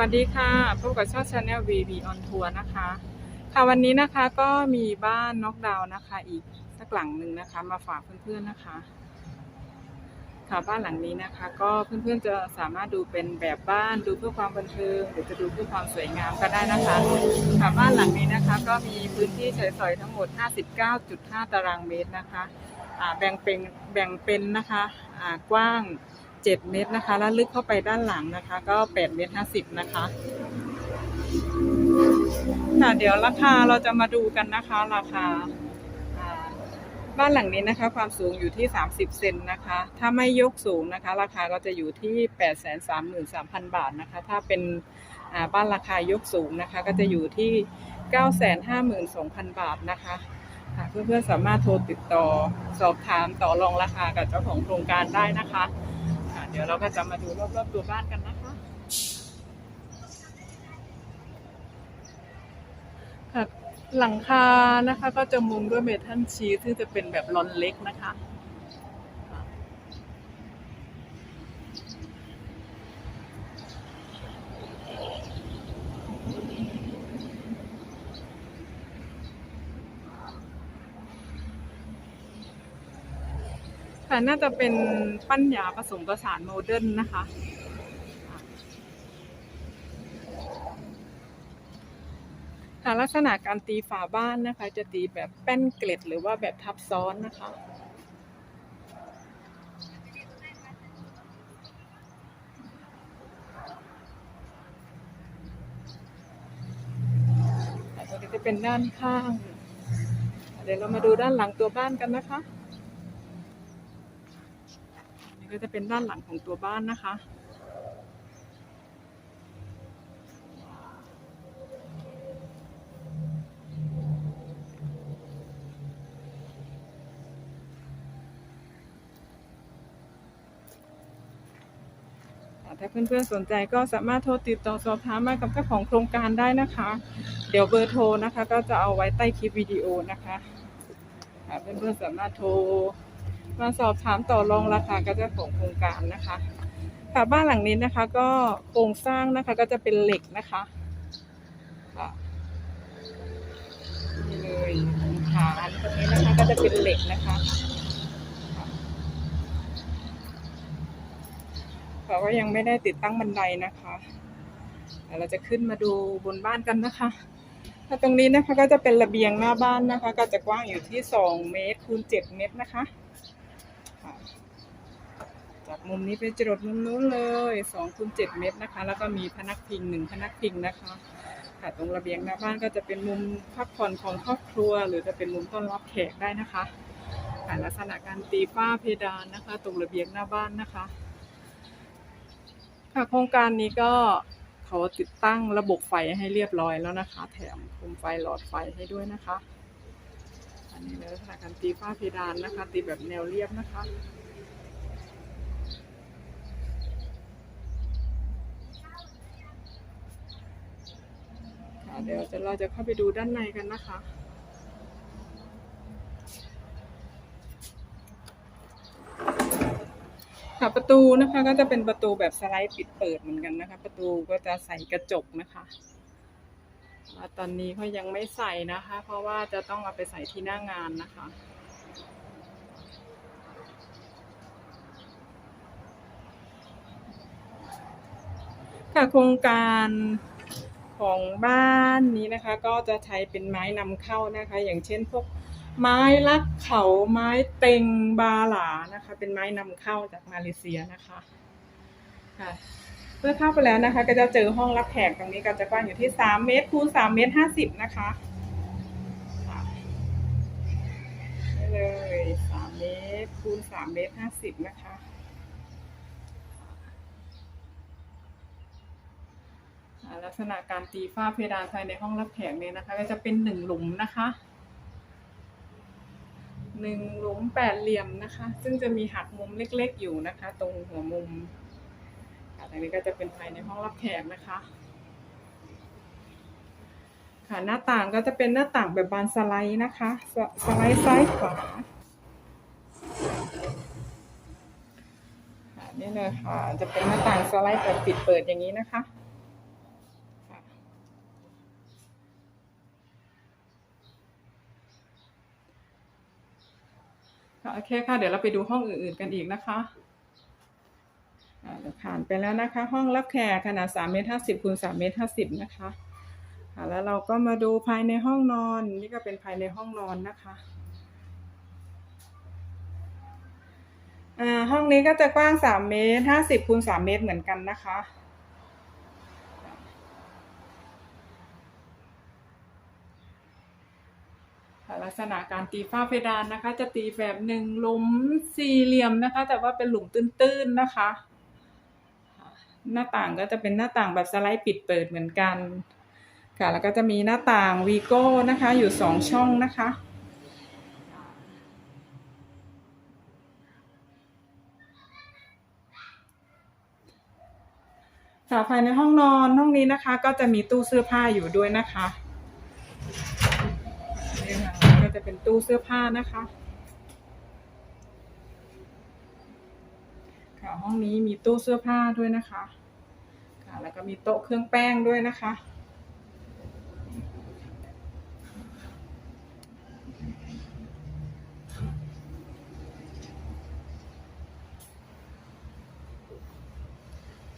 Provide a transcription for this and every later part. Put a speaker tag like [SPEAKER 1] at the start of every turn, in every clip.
[SPEAKER 1] วัสดีค่ะพบกับช่องชาแนล VB on Tour นะคะ ค่ะวันนี้นะคะก็มีบ้านน็อกดาวน์นะคะ อีกสักหลังหนึ่งนะคะ มาฝากเพื่อนๆนะคะ ค่ะบ้านหลังนี้นะคะ ก็เพื่อนๆจะสามารถดูเป็นแบบบ้านดูเพื่อความบันเทิงหรือจะดูเพื่อความสวยงามก็ได้นะคะค่ะบ้านหลังนี้นะคะ ก็มีพื้นที่ใช้สอยทั้งหมด 59.5 ตารางเมตรนะคะแบ่งเป็นแบ่งเป็นนะคะกว้าง 7 เมตรนะคะ แล้วลึกเข้าไปด้านหลังนะคะ ก็ 8 เมตร 50 นะคะค่ะเดี๋ยวราคาเราจะมาดูกันนะคะ ราคาบ้านหลังนี้นะคะ ความสูงอยู่ที่ 30 เซนนะคะ ถ้าไม่ยกสูงนะคะ ราคาก็จะอยู่ที่ 833,000 บาทนะคะ ถ้าเป็นบ้านราคายกสูงนะคะ ก็จะอยู่ที่ 952,000 บาทนะคะค่ะเพื่อนๆสามารถโทรติดต่อสอบถามต่อรองราคากับเจ้าของโครงการได้นะคะ เดี๋ยวเราก็จะมาดูรอบๆตัวบ้านกันนะคะหลังคานะคะก็จะมุงด้วยเมทัลชีสที่จะเป็นแบบลอนเล็กนะคะ ค่น่าจะเป็นปั้นยาผสมผสานโมเดิร์นนะคะค่ะลักษณะการตีฝาบ้านนะคะ จะตีแบบแป้นเกล็ดหรือว่าแบบทับซ้อนนะคะค่ะตัวจะเป็นด้านข้าง เดี๋ยวเรามาดูด้านหลังตัวบ้านกันนะคะ นี่ก็จะเป็นด้านหลังของตัวบ้านนะคะ ถ้าเพื่อนๆสนใจก็สามารถโทรติดต่อสอบถามมากับเจ้าของโครงการได้นะคะ เดี๋ยวเบอร์โทรนะคะ ก็จะเอาไว้ใต้คลิปวิดีโอนะคะเพื่อนๆสามารถโทร มาสอบถามต่อรองราคากับเจ้าของโครงการนะคะ ค่ะบ้านหลังนี้นะคะ ก็โครงสร้างนะคะก็จะเป็นเหล็กนะคะค่ะนี่เลยฐานตรงนี้นะคะก็จะเป็นเหล็กนะคะเพราะว่ายังไม่ได้ติดตั้งบันไดนะคะเดี๋ยวเราจะขึ้นมาดูบนบ้านกันนะคะถ้าตรงนี้นะคะก็จะเป็นระเบียงหน้าบ้านนะคะ ก็จะกว้างอยู่ที่สองเมตรคูณเจ็ดเมตรนะคะ จากมุมนี้ไปจรดมุมนู้นเลยสองคูณเจ็ดเมตรนะคะ แล้วก็มีพนักพิงหนึ่งพนักพิงนะคะค่ะตรงระเบียงหน้าบ้านก็จะเป็นมุมพักผ่อนของครอบครัว หรือจะเป็นมุมต้อนรับแขกได้นะคะค่ะลักษณะการตีฝ้าเพดานนะคะ ตรงระเบียงหน้าบ้านนะคะค่ะโครงการนี้ก็เขาติดตั้งระบบไฟให้เรียบร้อยแล้วนะคะ แถมโคมไฟหลอดไฟให้ด้วยนะคะ อันนี้ในลักษณะการตีฝ้าเพดานนะคะ ตีแบบแนวเรียบนะคะ เดี๋ยวเราจะเข้าไปดูด้านในกันนะคะ ค่ะประตูนะคะก็จะเป็นประตูแบบสไลด์ปิดเปิดเหมือนกันนะคะ ประตูก็จะใส่กระจกนะคะตอนนี้เขายังไม่ใส่นะคะ เพราะว่าจะต้องเอาไปใส่ที่หน้างานนะคะค่ะโครงการ ของบ้านนี้นะคะ ก็จะใช้เป็นไม้นำเข้านะคะ อย่างเช่นพวกไม้ลักเขาไม้เต็งบาหลานะคะ เป็นไม้นำเข้าจากมาเลเซียนะคะค่ะเมื่อเข้าไปแล้วนะคะ ก็จะเจอห้องรับแขกตรงนี้ก็จะกว้างอยู่ที่สามเมตรคูณสามเมตรห้าสิบนะคะค่ะนี่เลยสามเมตรคูณสามเมตรห้าสิบนะคะอ่า ลักษณะการตีฝ้าเพดานภายในห้องรับแขกเนี่ยนะคะ ก็จะเป็นหนึ่งหลุมนะคะหนึ่งหลุมแปดเหลี่ยมนะคะ ซึ่งจะมีหักมุมเล็กๆอยู่นะคะ ตรงหัวมุมค่ะตรงนี้ก็จะเป็นภายในห้องรับแขกนะคะค่ะหน้าต่างก็จะเป็นหน้าต่างแบบบานสไลด์นะคะสสไลด์ซ้ายขวาค่ะนี่เลยค่ะจะเป็นหน้าต่างสไลด์แบบปิดเปิดอย่างนี้นะคะ ค่ะโอเคค่ะ เดี๋ยวเราไปดูห้องอื่นๆกันอีกนะคะอ่าผ่านไปแล้วนะคะ ห้องรับแขกขนาด3เมตร50คูณ3เมตร50นะคะแล้วเราก็มาดูภายในห้องนอน นี่ก็เป็นภายในห้องนอนนะคะห้องนี้ก็จะกว้าง3เมตร50คูณ3เมตรเหมือนกันนะคะ ค่ะ ลักษณะการตีฝ้าเพดานนะคะ จะตีแบบหนึ่งหลุมสี่เหลี่ยมนะคะ แต่ว่าเป็นหลุมตื้นๆนะคะ หน้าต่างก็จะเป็นหน้าต่างแบบสไลด์ปิดเปิดเหมือนกันค่ะแล้วก็จะมีหน้าต่างวีโก้นะคะอยู่สองช่องนะคะค่ะภายในห้องนอนห้องนี้นะคะ ก็จะมีตู้เสื้อผ้าอยู่ด้วยนะคะ จะเป็นตู้เสื้อผ้านะคะค่ะห้องนี้มีตู้เสื้อผ้าด้วยนะคะค่ะแล้วก็มีโต๊ะเครื่องแป้งด้วยนะคะ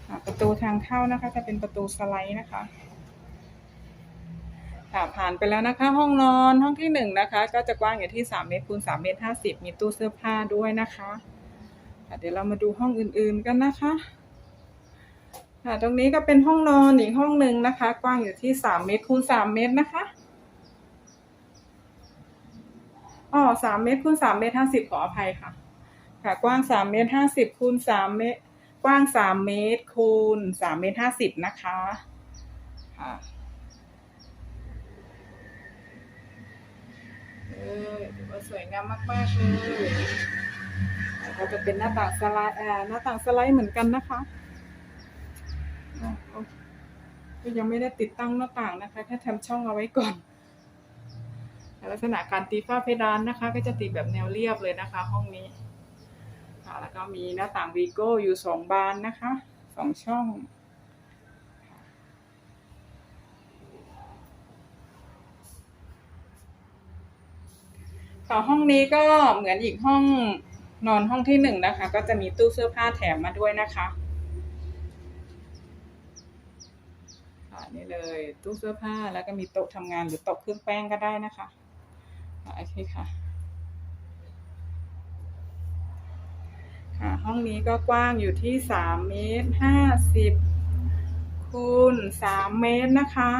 [SPEAKER 1] ค่ะประตูทางเข้านะคะจะเป็นประตูสไลด์นะคะ ค่ะ ผ่านไปแล้วนะคะ ห้องนอนห้องที่หนึ่งนะคะ ก็จะกว้างอยู่ที่สามเมตรคูณสามเมตรห้าสิบมีตู้เสื้อผ้าด้วยนะคะเดี๋ยวเรามาดูห้องอื่นๆกันนะคะค่ะตรงนี้ก็เป็นห้องนอนอีกห้องหนึ่งนะคะ กว้างอยู่ที่สามเมตรคูณสามเมตรนะคะอ๋อสามเมตรคูณสามเมตรห้าสิบขออภัยค่ะ ค่ะ กว้างสามเมตรห้าสิบคูณสามเมตร กว้างสามเมตรคูณสามเมตรห้าสิบนะคะ ค่ะ เออถือว่าสวยงามมาก ๆ เลยก็จะเป็นหน้าต่างสไลด์อ่าหน้าต่างสไลด์เหมือนกันนะคะก็ยังไม่ได้ติดตั้งหน้าต่างนะคะแค่ทำช่องเอาไว้ก่อน ลักษณะการตีฝ้าเพดานนะคะ ก็จะตีแบบแนวเรียบเลยนะคะ ห้องนี้แล้วก็มีหน้าต่างวีโก้อยู่สองบานนะคะสองช่อง ค่ะห้องนี้ก็เหมือนอีกห้องนอนห้องที่หนึ่งนะคะ ก็จะมีตู้เสื้อผ้าแถมมาด้วยนะคะค่ะนี่เลยตู้เสื้อผ้าแล้วก็มีโต๊ะทำงานหรือโต๊ะเครื่องแป้งก็ได้นะคะค่ะโอเคค่ะค่ะ ห้องนี้ก็กว้างอยู่ที่สามเมตรห้าสิบคูณสามเมตรนะคะ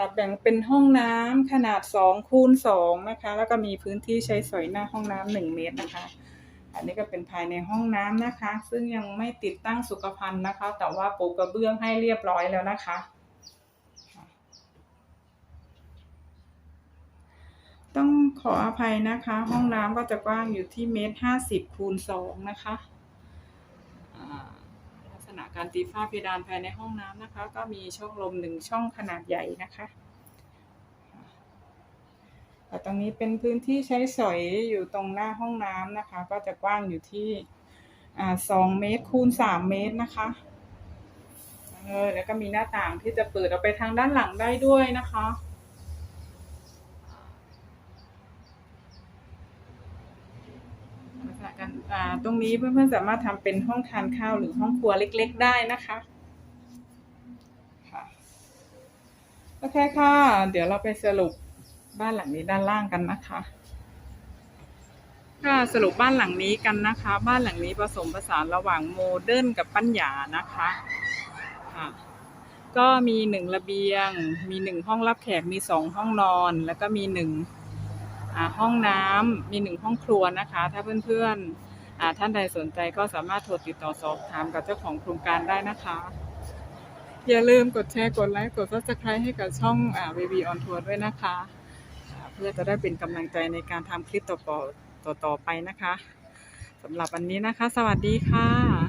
[SPEAKER 1] ค่ะแบ่งเป็นห้องน้ำขนาดสองคูณสองนะคะ แล้วก็มีพื้นที่ใช้สอยหน้าห้องน้ำหนึ่งเมตรนะคะ อันนี้ก็เป็นภายในห้องน้ำนะคะ ซึ่งยังไม่ติดตั้งสุขภัณฑ์นะคะ แต่ว่าปูกระเบื้องให้เรียบร้อยแล้วนะคะ ต้องขออภัยนะคะ ห้องน้ำก็จะกว้างอยู่ที่เมตรห้าสิบคูณสองนะคะ ณะการตีฝ้าเพดานภายในห้องน้ำนะคะ ก็มีช่องลมหนึ่งช่องขนาดใหญ่นะคะตรงนี้เป็นพื้นที่ใช้สอยอยู่ตรงหน้าห้องน้ำนะคะ ก็จะกว้างอยู่ที่สองเมตรคูณสามเมตรนะคะเออแล้วก็มีหน้าต่างที่จะเปิดออกไปทางด้านหลังได้ด้วยนะคะ ลักษณะกาตรงนี้เพื่อนๆสามารถทำเป็นห้องทานข้าวหรือห้องครัวเล็ก ๆ ได้นะคะค่ะโอเคค่ะ เดี๋ยวเราไปสรุปบ้านหลังนี้ด้านล่างกันนะคะค่ะสรุปบ้านหลังนี้กันนะคะ บ้านหลังนี้ผสมผสานระหว่างโมเดิร์นกับปัญญานะคะค่ะก็มีหนึ่งระเบียง มีหนึ่งห้องรับแขก มีสองห้องนอน แล้วก็มีหนึ่งห้องน้ำมีหนึ่งห้องครัวนะคะ ถ้าเพื่อนๆ ท่านใดสนใจก็สามารถโทรติดต่อสอบถามกับเจ้าของโครงการได้นะคะ อย่าลืมกดแชร์กดไลค์กด subscribe ให้กับช่องอ่า VV on Tour ด้วยนะคะ เพื่อจะได้เป็นกำลังใจในการทำคลิปต่อๆต่อๆไปนะคะสำหรับวันนี้นะคะ สวัสดีค่ะ